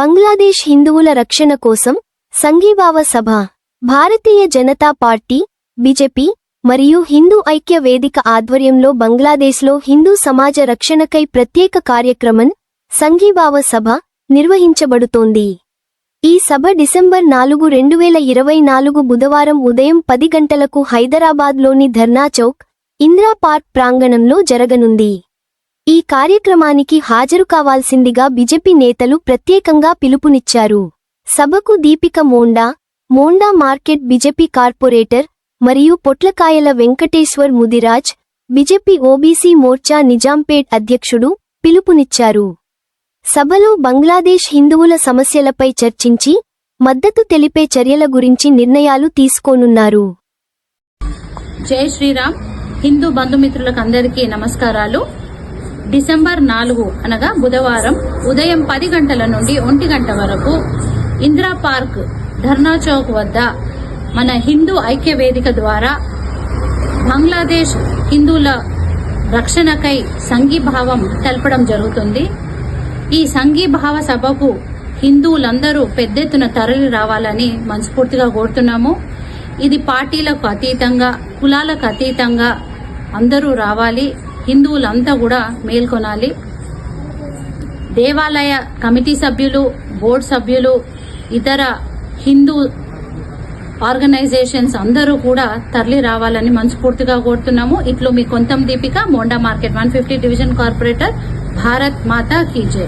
బంగ్లాదేశ్ హిందువుల రక్షణ కోసం సంఘీభావ సభ. భారతీయ జనతా పార్టీ బీజేపీ మరియు హిందూ ఐక్య వేదిక ఆధ్వర్యంలో బంగ్లాదేశ్లో హిందూ సమాజ రక్షణకై ప్రత్యేక కార్యక్రమం సంఘీభావ సభ నిర్వహించబడుతోంది. ఈ సభ డిసెంబర్ నాలుగు రెండు వేల ఇరవై నాలుగు బుధవారం ఉదయం పది గంటలకు హైదరాబాద్లోని ధర్నా చౌక్ ఇందిరా పార్క్ ప్రాంగణంలో జరగనుంది. ఈ కార్యక్రమానికి హాజరు కావాల్సిందిగా బీజేపీ నేతలు ప్రత్యేకంగా పిలుపునిచ్చారు. సభకు Deepika Monda Monda market BJP corporator మరియు పొట్లకాయల వెంకటేశ్వర్ ముదిరాజ్ బీజేపీ ఓబీసీ మోర్చా నిజాంపేట్ అధ్యక్షుడు పిలుపునిచ్చారు. సభలో బంగ్లాదేశ్ హిందువుల సమస్యలపై చర్చించి మద్దతు తెలిపే చర్యల గురించి నిర్ణయాలు తీసుకోనున్నారు. జై శ్రీరామ్. హిందూ బంధుమిత్రులకు అందరికీ నమస్కారాలు. డిసెంబర్ నాలుగు అనగా బుధవారం ఉదయం పది గంటల నుండి ఒంటి గంట వరకు ఇందిరా పార్క్ ధర్నా చౌక్ వద్ద మన హిందూ ఐక్య వేదిక ద్వారా బంగ్లాదేశ్ హిందువుల రక్షణకై సంఘీభావం తెలపడం జరుగుతుంది. ఈ సంఘీభావ సభకు హిందువులందరూ పెద్ద ఎత్తున తరలి రావాలని మనస్ఫూర్తిగా కోరుతున్నాము. ఇది పార్టీలకు అతీతంగా కులాలకు అతీతంగా అందరూ రావాలి. హిందువులంతా కూడా మేల్కొనాలి. దేవాలయ కమిటీ సభ్యులు బోర్డు సభ్యులు ఇతర హిందూ ఆర్గనైజేషన్స్ అందరూ కూడా తరలి రావాలని మనస్ఫూర్తిగా కోరుతున్నాము. ఇట్లు మీ Kontham Deepika Monda market one fifty division corporator Bharat Mata కీజే